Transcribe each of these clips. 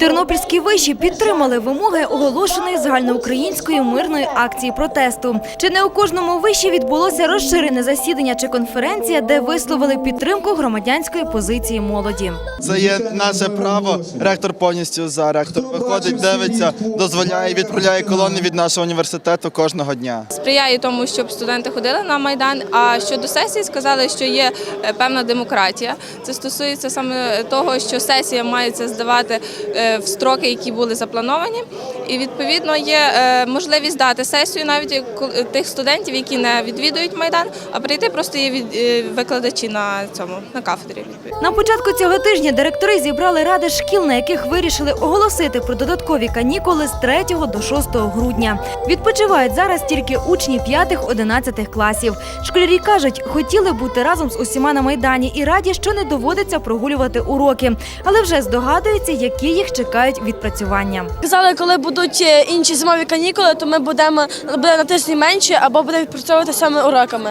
Тернопільські виші підтримали вимоги оголошеної загальноукраїнської мирної акції протесту. Чи не у кожному виші відбулося розширене засідання чи конференція, де висловили підтримку громадянської позиції молоді? Це є наше право. Ректор повністю за ректор виходить, дивиться, дозволяє, відправляє колони від нашого університету кожного дня. сприяє тому, щоб студенти ходили на майдан. А щодо сесії, сказали, що є е, певна демократія. Це стосується саме того, що сесія мається здавати е, в строки, які були заплановані. І відповідно є е, можливість дати сесію навіть тих студентів, які не відвідують майдан, а прийти просто є е, викладачі на цьому на кафедрі. На початку цього тижня директори зібрали ради шкіл, на яких вирішили оголосити про додаткові канікули з 3 до 6 грудня. Відпочивають зараз тільки учні 5-11 класів. Школярі кажуть, хотіли бути разом з усіма на майдані і раді, що не доводиться прогулювати уроки, але вже здогадуються, які їх чекають відпрацювання. Казали, коли будуть е, інші зимові канікули, то ми будемо буде на тиждень менше або буде відпрацьовувати саме уроками,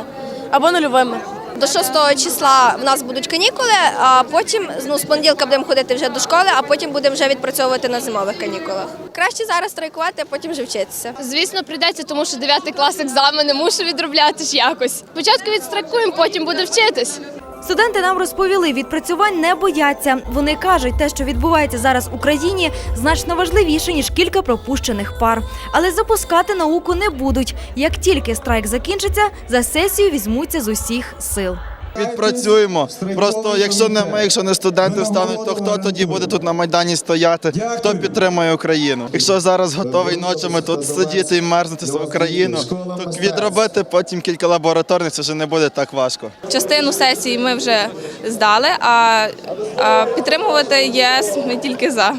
або нульовими. До 6 числа в нас будуть канікули, а потім ну, з понеділка будемо ходити вже до школи, а потім будемо вже відпрацьовувати на зимових канікулах. Краще зараз страйкувати, а потім вже вчитися. Звісно, прийдеться, тому що 9 клас екзамени мушу відробляти ж якось. Спочатку відстракуємо, потім буде вчитись. Студенти нам розповіли, відпрацювань не бояться. Вони кажуть, те, що відбувається зараз в Україні, значно важливіше ніж кілька пропущених пар. Але запускати науку не будуть. Як тільки страйк закінчиться, за сесію візьмуться з усіх сил. Відпрацюємо. Просто якщо не ми, якщо не студенти стануть, то хто тоді буде тут на майдані стояти? Хто підтримує Україну? Якщо зараз готовий ночами тут сидіти і мерзнути за Україну, то відробити потім кілька лабораторних це вже не буде так важко. Частину сесії ми вже здали, а, а підтримувати ЄС ми тільки за.